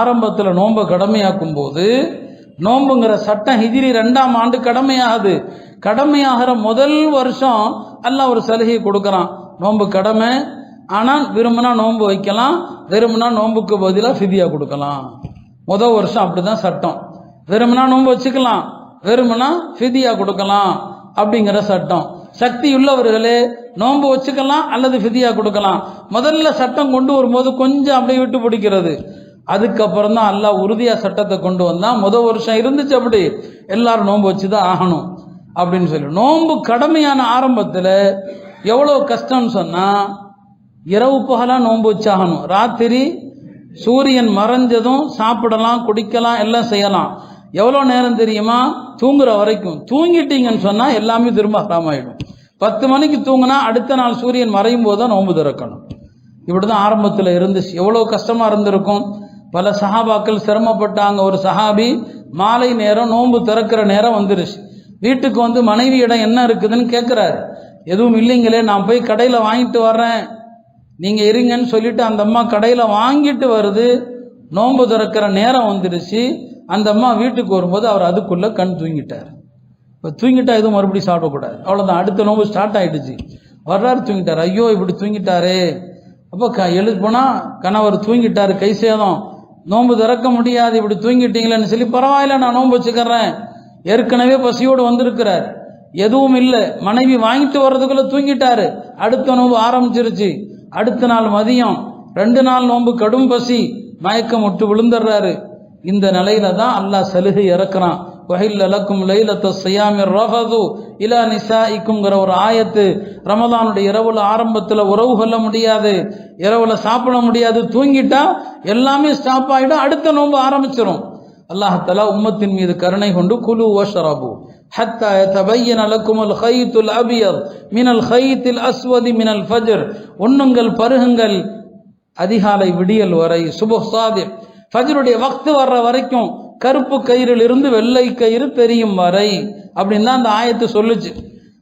ஆரம்பத்தில் நோன்பை கடமையாக்கும் போது நோன்புங்கிற சட்டம் ஹிஜிரி ரெண்டாம் ஆண்டு கடமையாகுது. கடமையாகிற முதல் வருஷம் எல்லாம் ஒரு சலுகையை கொடுக்குறான். நோன்பு கடமை ஆனால் விரும்பினா நோன்பு வைக்கலாம் விரும்பினா நோன்புக்கு பதிலாக ஃபிதியா கொடுக்கலாம். முதல் வருஷம் அப்படி தான் சட்டம். விரும்பினா நோன்பு வச்சுக்கலாம் விரும்பினா ஃபிதியா கொடுக்கலாம் அப்படிங்கிற சட்டம். சக்தி உள்ளவர்களே நோன்பு வச்சுக்கலாம் அல்லது ஃபிதியா கொடுக்கலாம். முதல்ல சட்டம் கொண்டு வரும்போது கொஞ்சம் அப்படியே விட்டு பிடிக்கிறது. அதுக்கப்புறம் தான் எல்லாம் உறுதியாக சட்டத்தை கொண்டு வந்தான் முதல் வருஷம் இருந்துச்சு அப்படி. எல்லாரும் நோன்பு வச்சு தான் ஆகணும் அப்படின்னு சொல்லி. நோன்பு கடமையான ஆரம்பத்தில் எவ்வளோ கஷ்டம்னு சொன்னால் இரவு பகலாக நோன்பு வச்சாகணும். ராத்திரி சூரியன் மறைஞ்சதும் சாப்பிடலாம் குடிக்கலாம் எல்லாம் செய்யலாம். எவ்வளோ நேரம் தெரியுமா? தூங்குற வரைக்கும். தூங்கிட்டீங்கன்னு சொன்னால் எல்லாமே திரும்ப ஹராமாயிடும் பத்து மணிக்கு தூங்கினா அடுத்த நாள் சூரியன் மறையும் போது தான் நோன்பு திறக்கணும். இப்படி தான் ஆரம்பத்தில் இருந்துச்சு. எவ்வளோ கஷ்டமாக இருந்திருக்கும்? பல சஹாபாக்கள் சிரமப்பட்டாங்க. ஒரு சஹாபி மாலை நேரம் நோன்பு திறக்கிற நேரம் வந்துருச்சு. வீட்டுக்கு வந்து மனைவியிடம் என்ன இருக்குதுன்னு கேட்குறாரு எதுவும் இல்லைங்களே நான் போய் கடையில் வாங்கிட்டு வர்றேன். நீங்கள் இருங்கன்னு சொல்லிட்டு அந்த அம்மா கடையில் வாங்கிட்டு வருது. நோன்பு திறக்கிற நேரம் வந்துருச்சு. அந்த அம்மா வீட்டுக்கு வரும்போது அவர் அதுக்குள்ளே கண் தூங்கிட்டார். இப்போ தூங்கிட்டா எதுவும் மறுபடியும் சாப்பிடக்கூடாது. அவ்வளோதான் அடுத்த நோன்பு ஸ்டார்ட் ஆகிடுச்சு வர்றாரு தூங்கிட்டார். ஐயோ இப்படி தூங்கிட்டாரே. அப்போ க எழுப்புனா கணவர் தூங்கிட்டார். கை சேதம். நோன்பு திறக்க முடியாது இப்படி தூங்கிட்டீங்களேன்னு சொல்லி பரவாயில்ல நான் நோன்பு வச்சுக்கிறேன். ஏற்கனவே பசியோடு வந்திருக்கிறார். எதுவும் இல்லை. மனைவி வாங்கிட்டு வர்றதுக்குள்ளே தூங்கிட்டாரு. அடுத்த நோன்பு ஆரம்பிச்சிருச்சு. அடுத்த நாள் மதியம். ரெண்டு நாள் நோன்பு கடும் பசி. மயக்கம் விட்டு விழுந்துடுறாரு. இந்த நிலையில தான் அல்லாஹ் சலுகை இறக்குறான். வஹில்ல லக்கும் லைலத்த சியாமிர் ரஃபது இலா நிசாஇக்குங்கிற ஒரு ஆயத்து ரமதானுடைய இரவுல ஆரம்பத்துல உறவு கொள்ள முடியாது இரவுல சாப்பிட முடியாது தூங்கிட்டா எல்லாமே ஸ்டாப் ஆயிடும் அடுத்த நோன்பு ஆரம்பிச்சிரும் அல்லாஹ் உம்மத்தின் மீது கருணை கொண்டு குலு வஷரபு حتى يتبين لكم الخيط الأبيض من الخيط الأسود من الفجر உண்ணுங்கள் பருகுங்கள் அதிகாலை விடியல் வரை சுபஹ் சாதிக் ஃபஜ்ருடைய வக்து வர்ற வரைக்கும் கருப்பு கயிறிலிருந்து வெள்ளை கயிறு தெரியும் வரை அப்படின்னு தான் அந்த ஆயத்து சொல்லுச்சு.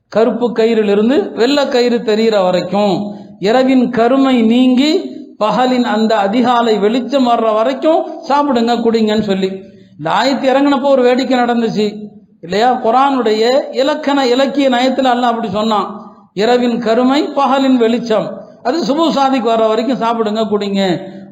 கருப்பு கயிறிலிருந்து வெள்ளை கயிறு தெரிகிற வரைக்கும் இரவின் கருமை நீங்கி பகலின் அந்த அதிகாலை வெளிச்சம் வர்ற வரைக்கும் சாப்பிடுங்க குடிங்கன்னு சொல்லி. இந்த ஆயத்து இறங்கினப்போ ஒரு வேடிக்கை நடந்துச்சு. இல்லையா? குரானுடைய இலக்கண இலக்கிய நயத்தில் அல்ல அப்படி சொன்னான். இரவின் கருமை பகலின் வெளிச்சம். அது சுபு சாதிக்கு வர்ற வரைக்கும் சாப்பிடுங்க குடிங்க.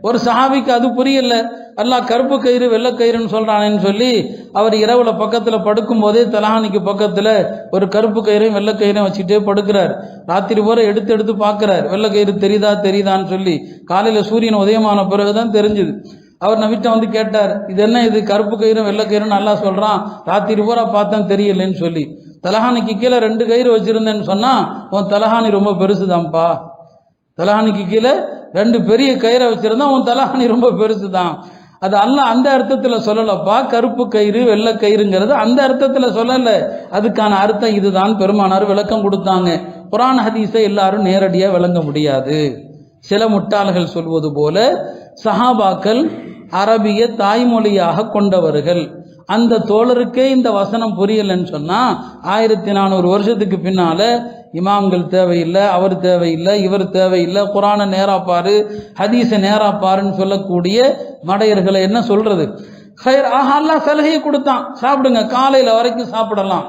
ஒரு சஹாபிக்கு அது புரியல. அல்லாஹ் கருப்பு கயிறு வெள்ளை கயிறுன்னு சொல்கிறானேன்னு சொல்லி அவர் இரவுல பக்கத்தில் படுக்கும் போதே தலஹானிக்கு பக்கத்தில் ஒரு கருப்பு கயிறையும் வெள்ளை கயிறையும் வச்சுட்டே படுக்கிறார். ராத்திரி போற எடுத்து எடுத்து பார்க்குறார். வெள்ளை கயிறு தெரியுதா தெரியுதான்னு சொல்லி. காலையில் சூரியன் உதயமான பிறகுதான் தெரிஞ்சுது. அவர் நவிட்ட வந்து கேட்டார் இது என்ன இது? கருப்பு கயிறும் வெள்ளை கயிறுன்னு நல்லா சொல்கிறான் ராத்திரி பூரா பார்த்தேன் தெரியலன்னு சொல்லி. தலஹானிக்கு கீழே ரெண்டு கயிறு வச்சுருந்தேன்னு சொன்னால் உன் தலஹானி ரொம்ப பெருசுதான்ப்பா. தலஹானிக்கு கீழே ரெண்டு பெரிய கயிறை வச்சிருந்தா உன் தலஹானி ரொம்ப பெருசு தான் அது அல்ல அந்த அர்த்தத்தில் சொல்லலப்பா. கருப்பு கயிறு வெள்ளை கயிறுங்கிறது அந்த அர்த்தத்தில் சொல்லலை. அதுக்கான அர்த்தம் இதுதான். பெருமானார் விளக்கம் கொடுத்தாங்க. குரான் ஹதீஸை எல்லாரும் நேரடியாக விளங்க முடியாது. சில முட்டாள்கள் சொல்வது போல சஹாபாக்கள் அரபிய தாய்மொழியாக கொண்டவர்கள். அந்த தோழருக்கே இந்த வசனம் புரியலன்னு சொன்னா ஆயிரத்தி நானூறு வருஷத்துக்கு பின்னால இமாம்கள் தேவையில்லை அவர் தேவையில்லை இவர் தேவையில்லை. குரானை நேராப்பாரு ஹதீஸை நேராப்பாருன்னு சொல்லக்கூடிய மடையர்களை என்ன சொல்றது? ஹயர் ஆஹா அல்லாஹ் சலுகையை கொடுத்தான். சாப்பிடுங்க காலையில் வரைக்கும் சாப்பிடலாம்.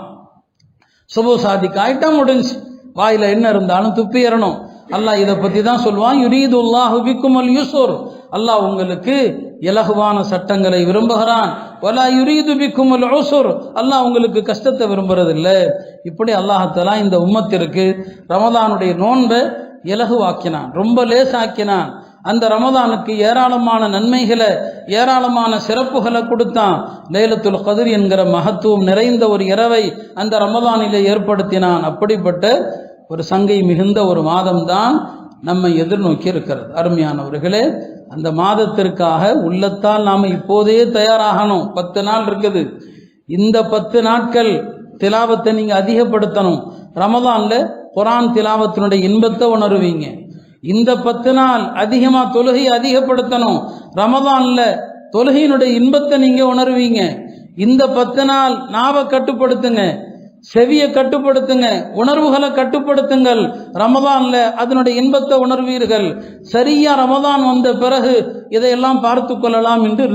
சுபு சாதிக்கு ஐட்டம் முடிஞ்சு. வாயில் என்ன இருந்தாலும் துப்பி ஏறணும். அல்லாஹ் இதை பற்றி தான் சொல்லுவான் யுரீதுல்லாஹு விக்குமல் யூசூர் அல்லாஹ் உங்களுக்கு இலகுவான சட்டங்களை விரும்புகிறான். வலா யுரீது பிக்கும் உசுர். அல்லாஹ் உங்களுக்கு கஷ்டத்தை விரும்புறதில்ல. இப்படி அல்லாஹத்தலா இந்த உம்மத்திற்கு ரமதானுடைய நோன்பை இலகுவாக்கினான். ரொம்ப லேசாக்கினான். அந்த ரமதானுக்கு ஏராளமான நன்மைகளை ஏராளமான சிறப்புகளை கொடுத்தான். லைலத்துல் கதிர் என்கிற மகத்துவம் நிறைந்த ஒரு இரவை அந்த ரமதானிலே ஏற்படுத்தினான். அப்படிப்பட்ட ஒரு சங்கை மிகுந்த ஒரு மாதம்தான் நம்மை எதிர்நோக்கி இருக்கிறது. அருமையானவர்களே அந்த மாதத்திற்காக உள்ளத்தால் நாம் இப்போதே தயாராகணும். பத்து நாள் இருக்குது. இந்த பத்து நாட்கள் திலாவத்தை நீங்கள் அதிகப்படுத்தணும். ரமதான்ல குரான் திலாவத்தினுடைய இன்பத்தை உணருவீங்க. இந்த பத்து நாள் அதிகமாக தொழுகை அதிகப்படுத்தணும். ரமதான்ல தொழுகையினுடைய இன்பத்தை நீங்கள் உணர்வீங்க. இந்த பத்து நாள் நாவை கட்டுப்படுத்துங்க. செவியை கட்டுப்படுத்துங்க உணர்வுகளை கட்டுப்படுத்துங்கள். ரமதான்ல அதனுடைய இன்பத்தை உணர்வீர்கள். சரியா ரமதான் வந்த பிறகு இதையெல்லாம் பார்த்து கொள்ளலாம் என்று